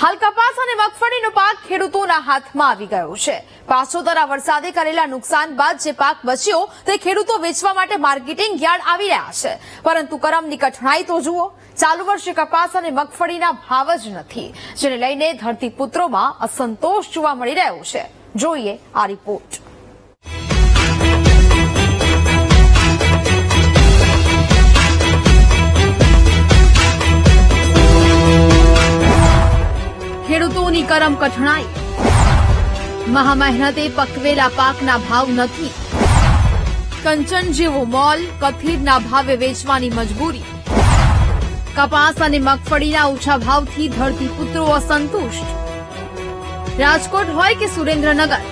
હાલ કપાસ અને મગફળીનો પાક ખેડૂતોના હાથમાં આવી ગયો છે. પાછોતરા વરસાદે કરેલા નુકસાન બાદ જે પાક બચ્યો તે ખેડૂતો વેચવા માટે માર્કેટિંગ યાર્ડ આવી રહ્યા છે. પરંતુ કરમની કઠણાઈ તો જુઓ, ચાલુ વર્ષે કપાસ અને મગફળીના ભાવ જ નથી, જેને લઈને ધરતીપુત્રોમાં અસંતોષ જોવા મળી રહ્યો છે. જોઈએ આ રિપોર્ટ. ખેડૂતોની કઠણાઈ. મહામહેનતે પકવેલા પાકના ભાવ નથી. કંચન જેવો મોલ કથિરના ભાવે વેચવાની મજબૂરી. કપાસ અને મગફળીના ઓછા ભાવથી ધરતીપુત્રો અસંતુષ્ટ. રાજકોટ હોય કે સુરેન્દ્રનગર,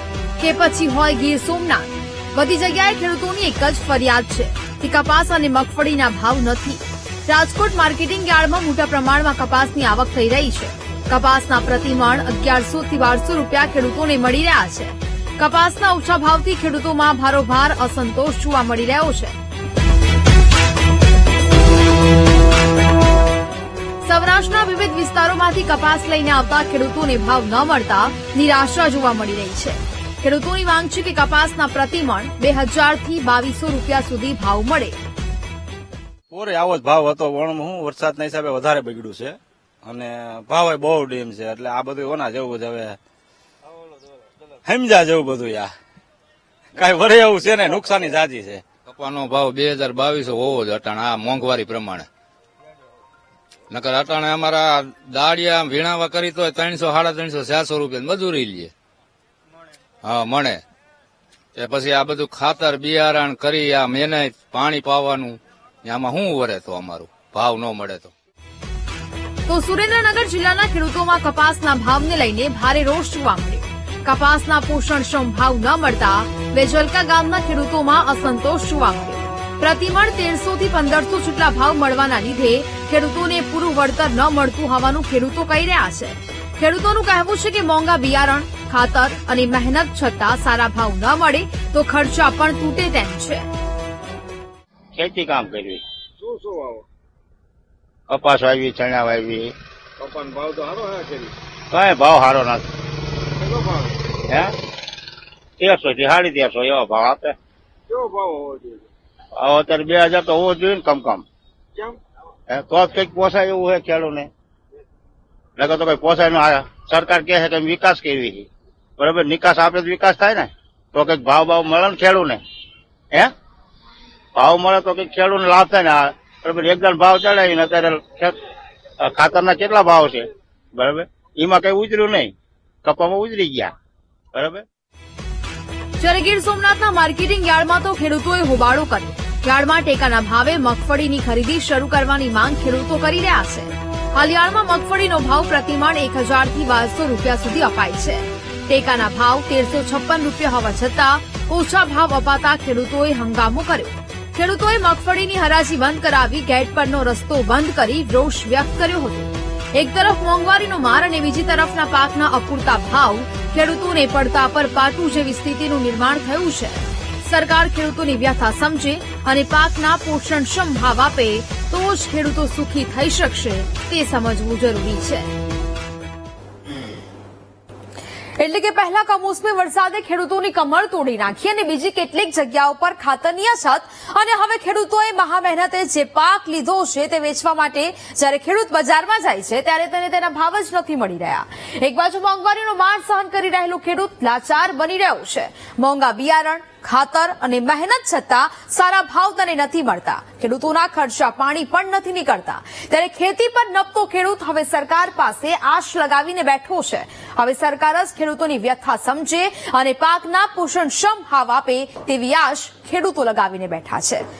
કે પછી હોય ગીર સોમનાથ, બધી જગ્યાએ ખેડૂતોની એક જ ફરિયાદ છે કે કપાસ અને મગફળીના ભાવ નથી. રાજકોટ માર્કેટિંગ યાર્ડમાં મોટા પ્રમાણમાં કપાસની આવક થઈ રહી છે. કપાસના પ્રતિમણ અગિયારસો થી બારસો રૂપિયા ખેડૂતોને મળી રહ્યા છે. કપાસના ઓછા ભાવથી ખેડૂતોમાં ભારોભાર અસંતોષ જોવા મળી રહ્યો છે. સૌરાષ્ટ્રના વિવિધ વિસ્તારોમાંથી કપાસ લઈને આવતા ખેડૂતોને ભાવ ન મળતા નિરાશા જોવા મળી રહી છે. ખેડૂતોની માંગ છે કે કપાસના પ્રતિમણ બે હજારથી બાવીસો રૂપિયા સુધી ભાવ મળે. પોરે આવો જ ભાવ હતો વણ હું વરસાદના હિસાબે વધારે બગડ્યું છે. અને ભાવે બહુ ડીમ છે, એટલે આ બધું ઓના જેવું જ હવે જેવું બધું યા. કઈ વરે એવું છે ને, નુકસાની જાજી છે. કપાનો ભાવ બે હજાર બાવીસો હોવો જ અટાણ, આ મોંઘવારી પ્રમાણે. નકર અટાણે અમારા દાળિયા વીણાવા કરી તો ત્રણસો સાડા ત્રણસો ચારસો રૂપિયા મજૂરી લઈએ હા, મળે. એ પછી આ બધું ખાતર બિયારણ કરી આ મહેનત પાણી પાવાનું આમાં શું વરે તો અમારું? ભાવ ન મળે તો. તો સુરેન્દ્રનગર જિલ્લાના ખેડૂતોમાં કપાસના ભાવને લઈને ભારે રોષ જોવા મળ્યો. કપાસના પોષણક્ષમ ભાવ ન મળતા વેજલકા ગામના ખેડૂતોમાં અસંતોષ જોવા મળ્યો. પ્રતિમણ તેરસો થી પંદરસો જેટલા ભાવ મળવાના લીધે ખેડૂતોને પૂરું વળતર ન મળતું હોવાનું ખેડૂતો કહી રહ્યા છે. ખેડૂતોનું કહેવું છે કે મોંઘા બિયારણ ખાતર અને મહેનત છતાં સારા ભાવ ન મળે તો ખર્ચા પણ તૂટે તેમ છે. ખેતી કામ કરવી શું શું વાવો? કપાસ વાવી ચણા વાવી કપાસ ભાવ તો સારો હે છે કઈ ભાવ સારો નથી. કેટલો ભાવ? હે? તેરસો થી સાડી તેરસો એવો ભાવ આપે. કેવો ભાવ હોવો જોઈએ? ભાવ અત્યારે બે હજાર તો હોવો જોઈએ ને કમ કમ? કેમ હે તો જ કંઈક પોસાય એવું હે ખેડૂને? નકર તો કઈ પોસાય નો સરકાર કહે છે કે વિકાસ કેવી છે. બરાબર નિકાસ આપણે તો વિકાસ થાય ને. તો કંઈક ભાવ ભાવ મળે ને ખેડૂને. હે? ભાવ મળે તો કંઈક ખેડૂને લાભ થાય ને આ એક એકદમ ભાવ ચડાવીને અત્યારે ખેત- ખાતરના કેટલા ભાવ છે? બરાબર? એમાં કઈ ઉતર્યું નહીં. કપામાં ઉતરી ગયા. બરાબર? જ્યારે ગીર સોમનાથના માર્કેટિંગ યાર્ડમાં તો ખેડૂતોએ હોબાળો કર્યો. યાર્ડમાં ટેકાના ભાવે મગફળીની ખરીદી શરૂ કરવાની માંગ ખેડૂતો કરી રહ્યા છે. હાલ યાર્ડમાં મગફળીનો ભાવ પ્રતિમાણ એક હજારથી બારસો રૂપિયા સુધી અપાય છે. ટેકાના ભાવ તેરસો છપ્પન રૂપિયા હોવા છતાં ઓછા ભાવ અપાતા ખેડૂતોએ હંગામો કર્યો. ખેડૂતોએ મગફળીની હરાજી બંધ કરાવી, ગેટ પરનો રસ્તો બંધ કરી રોષ વ્યક્ત કર્યો હતો. એક તરફ મોંઘવારીનો માર અને બીજી તરફના પાકના અપૂરતા ભાવ ખેડૂતોને પડતા પર પાટું જેવી સ્થિતિનું નિર્માણ થયું છે. સરકાર ખેડૂતોની વ્યથા સમજે અને પાકના પોષણક્ષમ ભાવ આપે તો જ ખેડૂતો સુખી થઈ શકશે તે સમજવું જરૂરી છે. એટલે કે પહેલા કમોસમી વરસાદે ખેડૂતોની કમર તોડી નાખી અને બીજી કેટલીક જગ્યાઓ પર ખાતરની અછત. અને હવે ખેડૂતોએ મહા મહેનતે જે પાક લીધો છે તે વેચવા માટે જ્યારે ખેડૂત બજારમાં જાય છે, ત્યારે તેને તેના ભાવ જ નથી મળી રહ્યા. એક બાજુ મોંઘવારીનો માર સહન કરી રહેલો ખેડૂત લાચાર બની રહ્યો છે. મોંઘા બિયારણ, ખાતર અને મહેનત છતાં સારા ભાવ તને નથી મળતા. ખેડૂતોના ખર્ચા પાણી પણ નથી નીકળતા. ત્યારે ખેતી પર નપતો ખેડૂત હવે સરકાર પાસે આશ લગાવીને બેઠો છે. હવે સરકાર જ ખેડૂતોની વ્યથા સમજે અને પાકના પોષણક્ષમ ભાવ આપે તેવી આશ ખેડૂતો લગાવીને બેઠા છે.